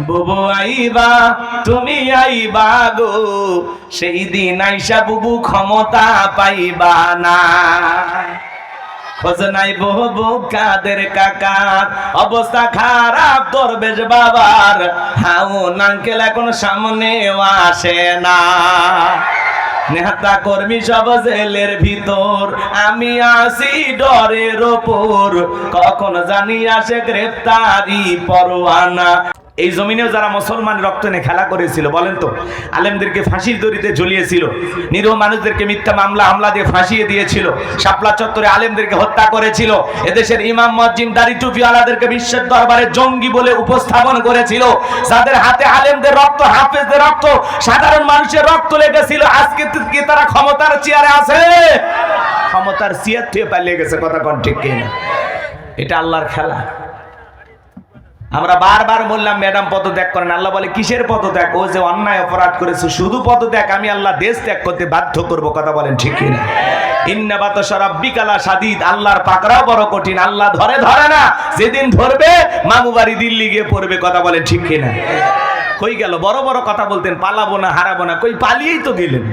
বুবু আইবা, তুমি আইবা গো। সেই দিন আইসা বুবু ক্ষমতা পাইবা না। খোঁজ নাই বহু কাদের কাকার। অবস্থা খারাপ দরবেশ বাবার। হাউ নাঙ্কেল এখন সামনে আসে না। নেতা কর্মী সব জেলের ভিতর। আমি আসি ডরের ওপর। কখন জানি আসে গ্রেফতারি পরোয়ানা। এই জমিনেও যারা মুসলমান রক্ত নিয়ে খেলা করেছিল, বলেন তো, আলেমদেরকে ফাঁসির দড়িতে ঝুলিয়েছিল, নিরীহ মানুষদেরকে মিথ্যা মামলা, হামলা দিয়ে ফাঁসিয়ে দিয়েছিল, শাপলা চত্বরে আলেমদেরকে হত্যা করেছিল, এদেশের ইমাম মসজিদ দাড়ি টুপি আলাদেরকে বিশ্বের দরবারে জঙ্গি বলে উপস্থাপন করেছিল, যাদের হাতে আলেমদের রক্ত, হাফেজদের রক্ত, সাধারণ মানুষের রক্ত লেগেছিল, আজকে কি তারা ক্ষমতার চেয়ারে আছে? ক্ষমতার চেয়ার থেকে পালিয়ে গেছে, কথা কোন ঠিক কিনা? এটা আল্লাহর খেলা। আমরা বারবার বললাম, ম্যাডাম, পদত্যাগ করেন। আল্লাহ বলে, কিসের পদত্যাগ? ও যে অন্যায় অপরাধ করেছে, শুধু পদত্যাগ, আমি আল্লাহ দেশ ত্যাগ করতে বাধ্য করব। কথা বলেন ঠিক কিনা? ইন্নাবাত সরাব্বিকালা সাদিদ আল্লাহর পাকড়াও বড় কঠিন, আল্লাহ ধরে ধরে না, যেদিন ধরবে মামু বাড়ি দিল্লি গিয়ে পড়বে। কথা বলেন ঠিক কিনা? কই গেল? বড় বড় কথা বলতেন, পালাবো না, হারাবো না। কই, পালিয়েই তো গেলেন।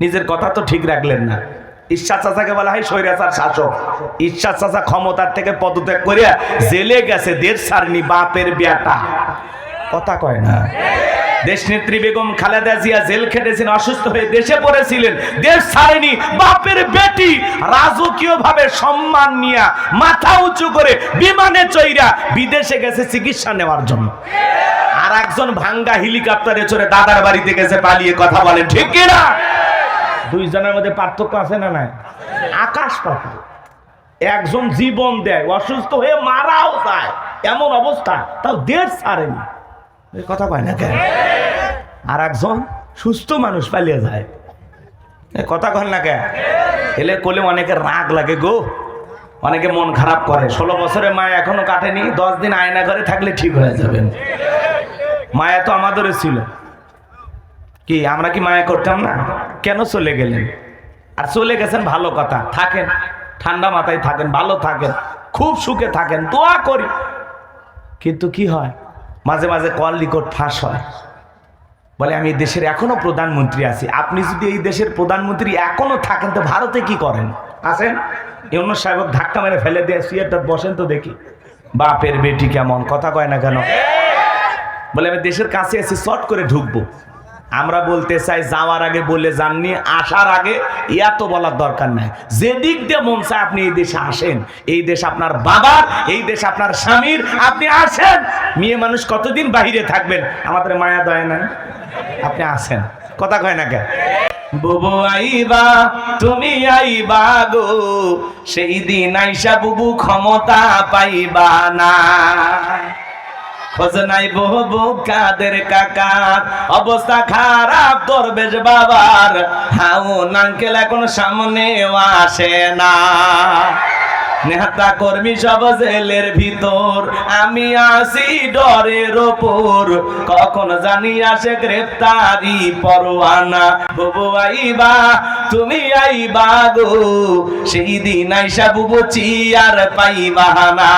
নিজের কথা তো ঠিক রাখলেন না। ঈশ্বর চাচাকে বলা হয় স্বৈরাচার শাসক ঈশ্বর চাচা ক্ষমতার থেকে পদত্যাগ করিয়া জেলে গেছে দেশ সারনি বাপের বেটা। কথা কয় না। দেশ নেত্রী বেগম খালেদা জিয়া জেল খেটেছেন, অসুস্থ হয়ে দেশে পড়েছিলেন। দেশ ছাড়েনি বাপের বেটি রাজকীয় ভাবে সম্মান নিয়া মাথা উঁচু করে বিমানে চইরা বিদেশে গেছে চিকিৎসা নেওয়ার জন্য। আর একজন ভাঙ্গা হেলিকপ্টারে চড়ে দাদার বাড়িতে গেছে, পালিয়ে কথা বলেন, ঠিক কিনা? দুইজনের মধ্যে পার্থক্য আছে না নাই? আকাশ পাতাল একজন জীবন দেয় অসুস্থ হয়ে মারাও যায়। এমন অবস্থা, তাও দেড় ছাড়েনি। কথা কয় না কেন? আর একজন সুস্থ মানুষ পালিয়ে যায়। কথা কয় না কেন? এলে কোলে অনেকে রাগ লাগে গো। অনেকে মন খারাপ করে। ষোলো বছরে মা এখনও কাটেনি, দশ দিন আয়না ঘরে থাকলে ঠিক হয়ে যাবেন মায়া তো আমাদেরও ছিল। কি, আমরা কি মায়া করতাম না? কেন চলে গেলেন? আর চলে গেছেন ভালো কথা, থাকেন। ঠান্ডা মাথায় থাকেন, ভালো থাকেন, খুব সুখে থাকেন, দোয়া করি। কিন্তু কি হয়, মাঝে মাঝে কল লিকট ফাঁস হয়। বলে, আমি দেশের এখনও প্রধানমন্ত্রী আছি। আপনি যদি এই দেশের প্রধানমন্ত্রী এখনও থাকেন, তো ভারতে কি করেন? আছেন? ইউনুস সাহেব ধাক্কা মেরে ফেলে দিয়ে সিয়ারটা বসেন তো দেখি। বাপের বেটি কেমন, কথা কয় না কেন? বলে, আমি দেশের কাছে এসে শর্ট করে ঢুকবো। আমরা বলতে চাই, যাওয়ার আগে বলে যাননি, আসার আগে এত বলার দরকার নাই। যে দিক দিয়ে মন চায় আপনি এই দেশে আসেন, এই দেশ আপনার বাবার, এই দেশ আপনার স্বামীর, আপনি আসেন। মেয়ে মানুষ কতদিন বাহিরে থাকবেন? আমাদের মায়া দয় না আপনি আসেন। কথা কয় না কেন? বুবু আইবা, তুমি আইবা গো, সেই দিন আইসা বুবু ক্ষমতা পাইবা না। খোঁজ নাই বহু কাদের কাকার। অবস্থা খারাপ দরবেশ বাবার। হাউ নাঙ্কেল এখন সামনে আসে না। নেতা কর্মী সব জেলের ভিতর। আমি আসি ডরের ওপর। কখন জানি আসে গ্রেফতারি পরোয়ানা। বুবু আইবা, তুমি আইবা গো। সেই দিন আইসা বুবু চিয়ার পাইবা না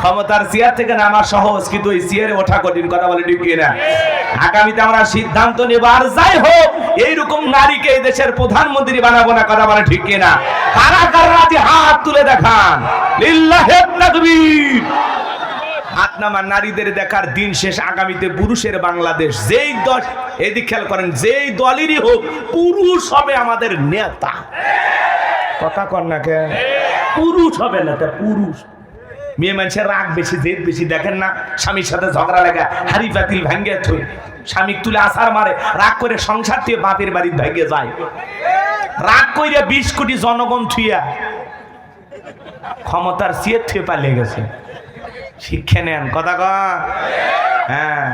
ক্ষমতার চেয়ার থেকে নামা সহজ, কিন্তু এই চেয়ারে ওঠা কঠিন কথা বলে, ঠিক না আগামীতে আমরা সিদ্ধান্ত নেব, আর যাই হোক, এইরকম নারীকে এই দেশের প্রধানমন্ত্রী বানাবো না, কথা বলে, ঠিক না কারা কারা হাত তুলে দেখান। হাত নামা নারীদের দেখার দিন শেষ, আগামীতে পুরুষের বাংলাদেশ। যেই দল, এদিক খেয়াল করেন, যেই দলেরই হোক, পুরুষ হবে আমাদের নেতা। কথা কর না কে পুরুষ হবে নেতা, পুরুষ। মেয়ে মানুষের রাগ বেশি, জেদ বেশি, দেখেন না? স্বামীর সাথে ঝগড়া লাগা, হাড়ি পাতিল ভাঙ্গে থই। স্বামী তুলে আসার মারে, রাগ করে সংসার থেকে বাপের বাড়ির ভাঙ্গে যায়। রাগ কইরা বিশ কোটি জনগণ থুইয়া ক্ষমতার সিয়ের থুয়ে পালিয়ে গেছে। শিক্ষা নেন, কথা ক হ্যাঁ।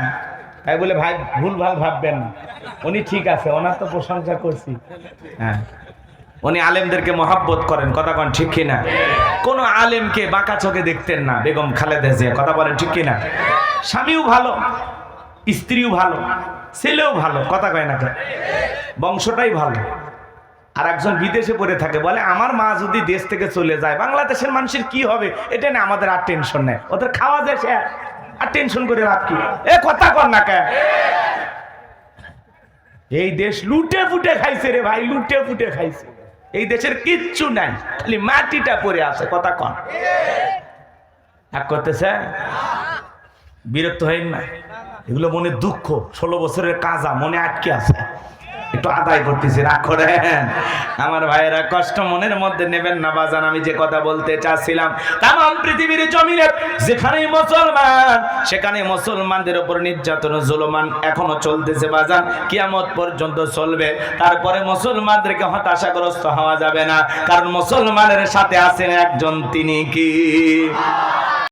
তাই বলে ভাই ভুল ভালো ভাববেন না। উনি ঠিক আছে, ওনার তো প্রশংসা করছি। হ্যাঁ। উনি আলেমদেরকে মহাব্বত করেন। কথা কন, ঠিক কিনা? কোন আলেমকে বাঁকা চোখে দেখতেন না, বেগম খালেদা জিয়া। কথা বলেন, ঠিক কিনা? স্বামীও ভালো, স্ত্রীও ভালো, ছেলেও ভালো, কথা কয় না বংশটাই ভালো। আর একজন বিদেশে পড়ে থাকে, বলে, আমার মা যদি দেশ থেকে চলে যায়, বাংলাদেশের মানুষের কি হবে? এটা না আমাদের আর টেনশন নেই। ওদের খাওয়া যায় শেষ আর টেনশন করে লাভ কি? এ, কথা কর না কে এই দেশ লুটে ফুটে খাইছে রে ভাই লুটে ফুটে খাইছে। এই দেশের কিচ্ছু নাই, খালি মাটিটা পড়ে আছে, কথা কন। এক করতেছে, বিরক্ত হইন না। এগুলো মনে দুঃখ, ষোলো বছরের কাজা মনে আটকে আছে। একটু আদায় করতেছি, রাগ করেন। আমার ভাইয়েরা কষ্ট মনের মধ্যে নেবেন না, বাজান, আমি যে কথা বলতে চাচ্ছিলাম তাম পৃথিবীর জমিনে যেখানে মুসলমান, সেখানে মুসলমানদের উপর নির্যাতন জুলমান এখনও চলতেছে, বাজান, কিয়ামত পর্যন্ত চলবে। তারপরে মুসলমানদেরকে হতাশাগ্রস্ত হওয়া যাবে না, কারণ মুসলমানের সাথে আছেন একজন, তিনি কি?